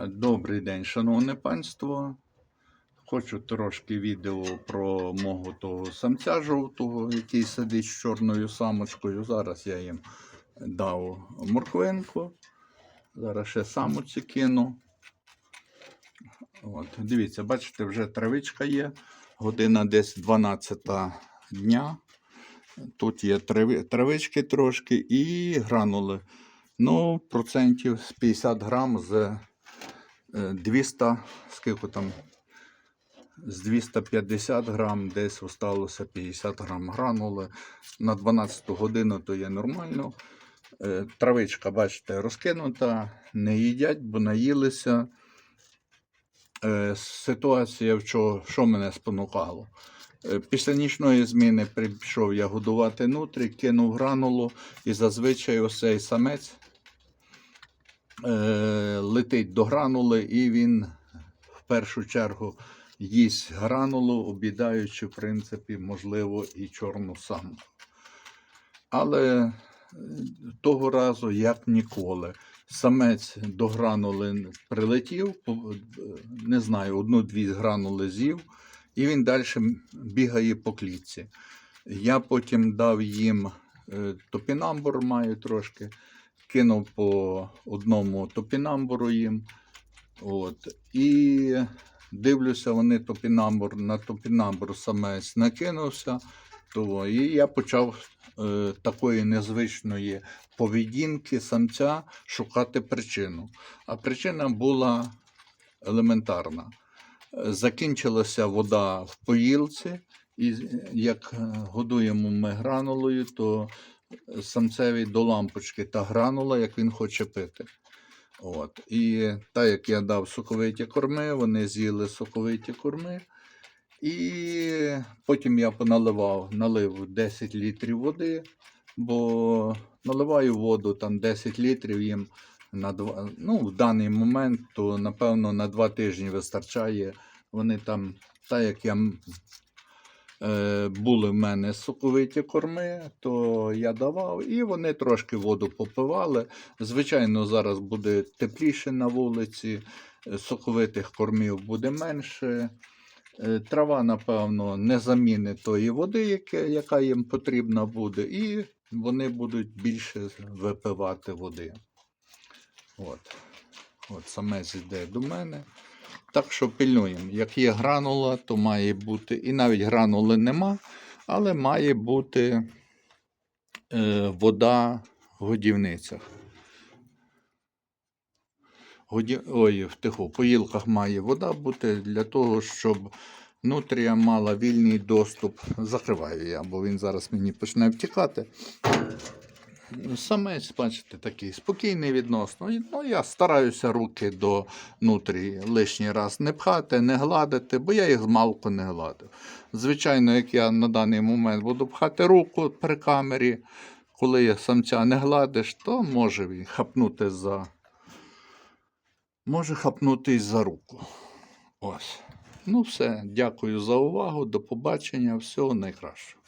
Добрий день, шановне панство. Хочу трошки відео про мого того самця жовтого, який сидить з чорною самочкою. Зараз я їм дав морквинку. Зараз ще самоці кину. От, дивіться, бачите, вже травичка є. Година десь 12 дня. Тут є травички трошки і гранули. Ну, процентів з 50 грам з 200, скільки там, з 250 грам, десь осталося 50 грам гранули. На 12 годину то є нормально. Е, Травичка, бачите, розкинута, не їдять, бо наїлися. Е, Ситуація, що мене спонукало. Е, Після нічної зміни прийшов я годувати нутрі, кинув гранулу, і зазвичай ось цей самець е, летить до гранули, і він в першу чергу їсть гранулу, обідаючи, в принципі, можливо, і чорну самку. Але е, того разу, як ніколи, самець до гранули прилетів, е, не знаю, одну-дві гранули з'їв, і він далі бігає по клітці. Я потім дав їм е, топінамбур, маю трошки, кинув по одному топінамбуру їм. От. І дивлюся, вони топінамбур на топінамбур самець накинувся. То, і я почав е, такої незвичної поведінки самця шукати причину. А причина була елементарна. Закінчилася вода в поїлці, і як годуємо ми гранулою, то самцеві до лампочки та гранула, як він хоче пити. От. І так як я дав соковиті корми, вони з'їли соковиті корми. І потім я поналивав, налив 10 літрів води, бо наливаю воду там 10 літрів їм на два, ну, в даний момент, то напевно на 2 тижні вистачає. Вони там, так як я були в мене соковиті корми, то я давав, і вони трошки воду попивали. Звичайно, зараз буде тепліше на вулиці, е, соковитих кормів буде менше. Е, Трава, напевно, не замінить тої води, яка їм потрібна буде, і вони будуть більше випивати води. От. От самець йде до мене. Так що пильнуємо. Як є гранула, то має бути, і навіть гранули нема, але має бути е, вода в годівницях. Годі... Ой, в тиху, поїлках має вода бути для того, щоб нутрія мала вільний доступ. Закриваю я, бо він зараз мені почне втікати. Самець, бачите, такий спокійний відносно. Ну, я стараюся руки до нутрії лишній раз не пхати, не гладити, бо я їх змалку не гладив. Звичайно, як я на даний момент буду пхати руку при камері, коли я самця не гладиш, то може він хапнути за. Може хапнутись за руку. Ось. Ну, все. Дякую за увагу. До побачення. Всього найкращого.